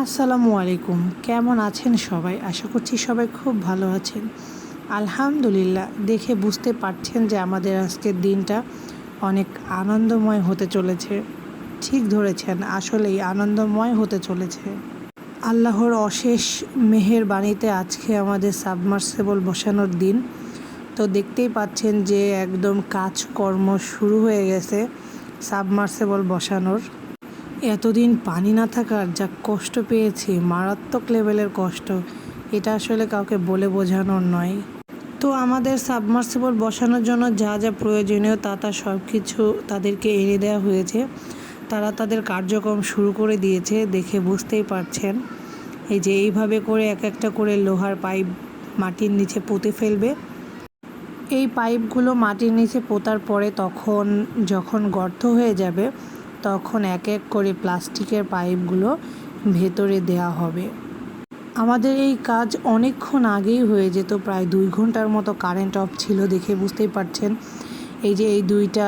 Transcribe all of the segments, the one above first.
আসসালামু আলাইকুম। কেমন আছেন সবাই? আশা করছি সবাই খুব ভালো আছেন। আলহামদুলিল্লাহ, দেখে বুঝতে পারছেন যে আমাদের আজকের দিনটা অনেক আনন্দময় হতে চলেছে। ঠিক ধরেছেন, আসলেই আনন্দময় হতে চলেছে। আল্লাহর অশেষ মেহের বাণীতে আজকে আমাদের সাবমার্সেবল বসানোর দিন। তো দেখতেই পাচ্ছেন যে একদম কাজকর্ম শুরু হয়ে গেছে সাবমার্সেবল বসানোর। এতদিন পানি না থাকার যা কষ্ট পেয়েছি, মারাত্মক লেভেলের কষ্ট, এটা আসলে কাউকে বলে বোঝানোর নয়। তো আমাদের সাবমার্সিবল বসানোর জন্য যা যা প্রয়োজনীয় তা তা সব কিছু তাদেরকে এনে দেওয়া হয়েছে। তারা তাদের কার্যক্রম শুরু করে দিয়েছে দেখে বুঝতেই পারছেন। এই যে এইভাবে করে এক একটা করে লোহার পাইপ মাটির নিচে পুঁতে ফেলবে। এই পাইপগুলো মাটির নিচে পোতার পরে তখন যখন গর্ত হয়ে যাবে তখন এক এক করে প্লাস্টিকের পাইপগুলো ভেতরে দেয়া হবে। আমাদের এই কাজ অনেকক্ষণ আগেই হয়ে যেত, প্রায় দুই ঘণ্টার মতো কারেন্ট অফ ছিল দেখে বুঝতেই পারছেন। এই যে এই দুইটা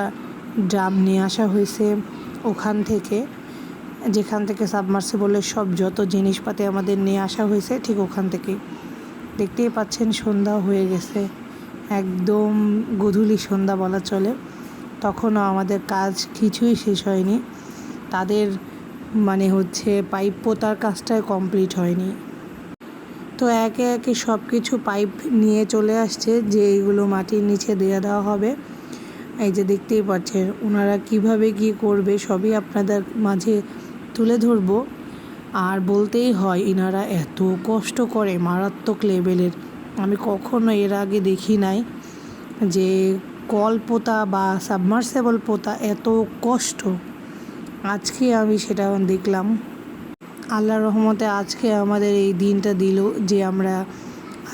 ড্রাম নিয়ে আসা হয়েছে ওখান থেকে, যেখান থেকে সাবমার্সিবলের সব যত জিনিসপাতি আমাদের নিয়ে আসা হয়েছে ঠিক ওখান থেকে। দেখতেই পাচ্ছেন সন্ধ্যা হয়ে গেছে, একদম গধূলি সন্ধ্যা বলা চলে। তখনও আমাদের কাজ কিছুই শেষ হয়নি। তাদের মানে হচ্ছে পাইপ পোতার কাজটাই কমপ্লিট হয়নি। তো একে একে সব কিছু পাইপ নিয়ে চলে আসছে যে এইগুলো মাটির নিচে দিয়ে দেওয়া হবে। এই যে দেখতেই পাচ্ছেন, ওনারা কীভাবে কি করবে সবই আপনাদের মাঝে তুলে ধরবো। আর বলতেই হয় এনারা এত কষ্ট করে মারাত্মক লেভেলের আমি কখনো এর আগে দেখি নাই যে কল পোতা বা সাবমার্সেবল পোতা এত কষ্ট। আজকে আমি সেটা দেখলাম। আল্লাহর রহমতে আজকে আমাদের এই দিনটা দিল যে আমরা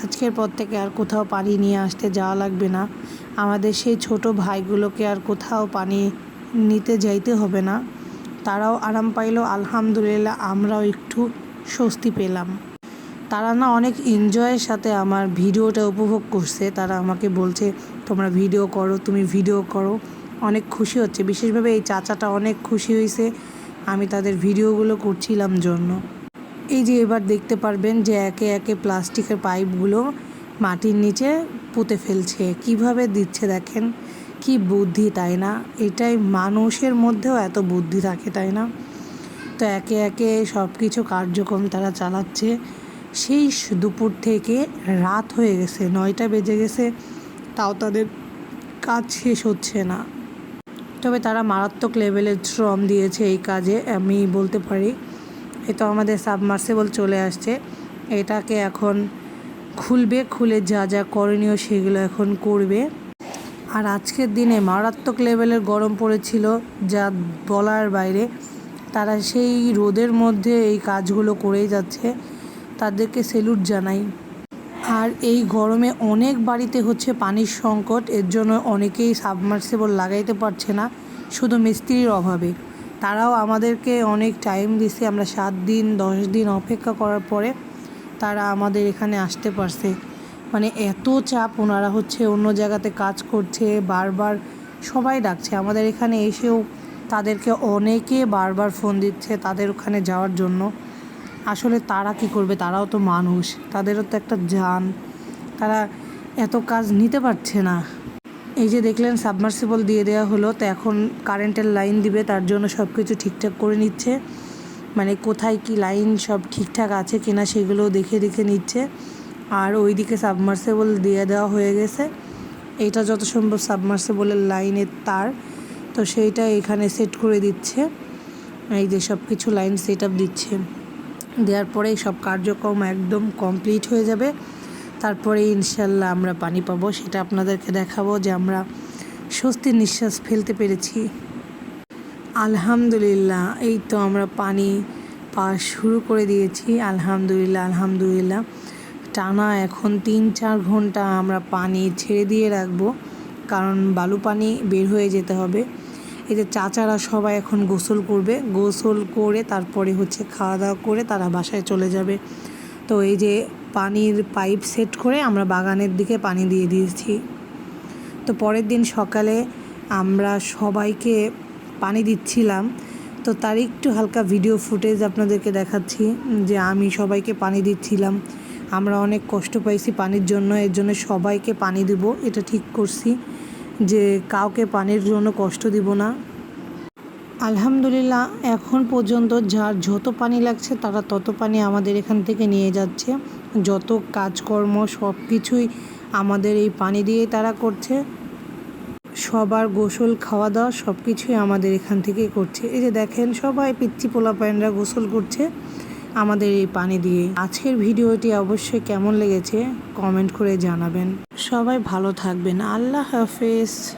আজকের পর থেকে আর কোথাও পানি নিয়ে আসতে যাওয়া লাগবে না। আমাদের সেই ছোট ভাইগুলোকে আর কোথাও পানি নিতে যাইতে হবে না। তারাও আরাম পাইলো, আলহামদুলিল্লাহ, আমরাও একটু স্বস্তি পেলাম। তারা না অনেক এনজয়ের সাথে আমার ভিডিওটা উপভোগ করছে। তারা আমাকে বলছে, তোমরা ভিডিও করো, তুমি ভিডিও করো। অনেক খুশি হচ্ছে। বিশেষভাবে এই চাচাটা অনেক খুশি হয়েছে আমি তাদের ভিডিওগুলো করছিলাম জন্য। এই যে এবার দেখতে পারবেন যে একে একে প্লাস্টিকের পাইপগুলো মাটির নিচে পুঁতে ফেলছে। কীভাবে দিচ্ছে দেখেন? কি বুদ্ধি, তাই না? এটাই মানুষের মধ্যেও এত বুদ্ধি থাকে, তাই না? তো একে একে সব কিছু কার্যক্রম তারা চালাচ্ছে। সেই দুপুর থেকে রাত হয়ে গেছে, নয়টা বেজে গেছে, তাও তাদের কাজ শেষ হচ্ছে না। তবে তারা মারাত্মক লেভেলের শ্রম দিয়েছে এই কাজে, আমি বলতে পারি। এ তো আমাদের সাবমার্সেবল চলে আসছে। এটাকে এখন খুলবে, খুলে যা যা করণীয় সেগুলো এখন করবে। আর আজকের দিনে মারাত্মক লেভেলের গরম পড়েছিল যা বলার বাইরে। তারা সেই রোদের মধ্যে এই কাজগুলো করেই যাচ্ছে। তাদেরকে সেলুট জানাই। আর এই গরমে অনেক বাড়িতে হচ্ছে পানির সংকট, এর জন্য অনেকেই সাবমার্সিবল লাগাইতে পারছে না, শুধু মিস্ত্রির অভাবে। তারাও আমাদেরকে অনেক টাইম দিছে, আমরা সাত দিন, দশ দিন অপেক্ষা করার পরে তারা আমাদের এখানে আসতে পারছে। মানে এত চাপ, ওনারা হচ্ছে অন্য জায়গাতে কাজ করছে, বারবার সবাই ডাকছে। আমাদের এখানে এসেও তাদেরকে অনেকে বারবার ফোন দিচ্ছে তাদের ওখানে যাওয়ার জন্য। আসলে তারা কি করবে? তারাও তো মানুষ। তাদেরও তো একটা যান তারা এত কাজ নিতে পারছে না। এই যে দেখলেন সাবমার্সিবল দিয়ে দেওয়া হলো। তো এখন কারেন্টের লাইন দিবে। তার জন্য সব কিছু ঠিকঠাক করে নিচ্ছে। মানে কোথায় কি লাইন সব ঠিকঠাক আছে কিনা সেগুলো দেখে দেখে নিচ্ছে। আর ওইদিকে সাবমার্সেবল দিয়ে দেওয়া হয়ে গেছে। এটা যত সম্ভব সাবমার্সেবলের লাইনের তার। তো সেইটা এখানে সেট করে দিচ্ছে। এই যে সব কিছু লাইন সেট আপ দিচ্ছে। দেওয়ার পরেই সব কার্যক্রম একদম কমপ্লিট হয়ে যাবে। তারপরে ইনশাল্লাহ আমরা পানি পাবো, সেটা আপনাদেরকে দেখাবো যে আমরা স্বস্তির নিঃশ্বাস ফেলতে পেরেছি। আলহামদুলিল্লাহ, এই তো আমরা পানি পাওয়া শুরু করে দিয়েছি। আলহামদুলিল্লাহ আলহামদুলিল্লাহ। টানা এখন তিন চার ঘণ্টা আমরা পানি ছেড়ে দিয়ে রাখব, কারণ বালু পানি বের হয়ে যেতে হবে। এই যে চাচারা সবাই এখন গোসল করবে। গোসল করে তারপরে হচ্ছে খাওয়া দাওয়া করে তারা বাসায় চলে যাবে। তো এই যে পানির পাইপ সেট করে আমরা বাগানের দিকে পানি দিয়ে দিয়েছি। তো পরের দিন সকালে আমরা সবাইকে পানি দিচ্ছিলাম। তো তার একটু হালকা ভিডিও ফুটেজ আপনাদেরকে দেখাচ্ছি যে আমি সবাইকে পানি দিচ্ছিলাম। আমরা অনেক কষ্ট পাইছি পানির জন্য, এর জন্য সবাইকে পানি দিব, এটা ঠিক করছি। যে কাউকে পানির জন্য কষ্ট দিব না। আলহামদুলিল্লাহ, এখন পর্যন্ত যার যত পানি লাগছে তারা তত পানি আমাদের এখান থেকে নিয়ে যাচ্ছে। যত কাজকর্ম সব কিছুই আমাদের এই পানি দিয়েই তারা করছে। সবার গোসল খাওয়া দাওয়া সব কিছুই আমাদের এখান থেকেই করছে। এই যে দেখেন, সবাই পিচ্ছি পোলা প্যান্ডরা গোসল করছে। আমাদের এই পানি দিয়ে। আজকের ভিডিওটি অবশ্যই কেমন লেগেছে, কমেন্ট করে জানাবেন। সবাই ভালো থাকবেন। আল্লাহ হাফেজ।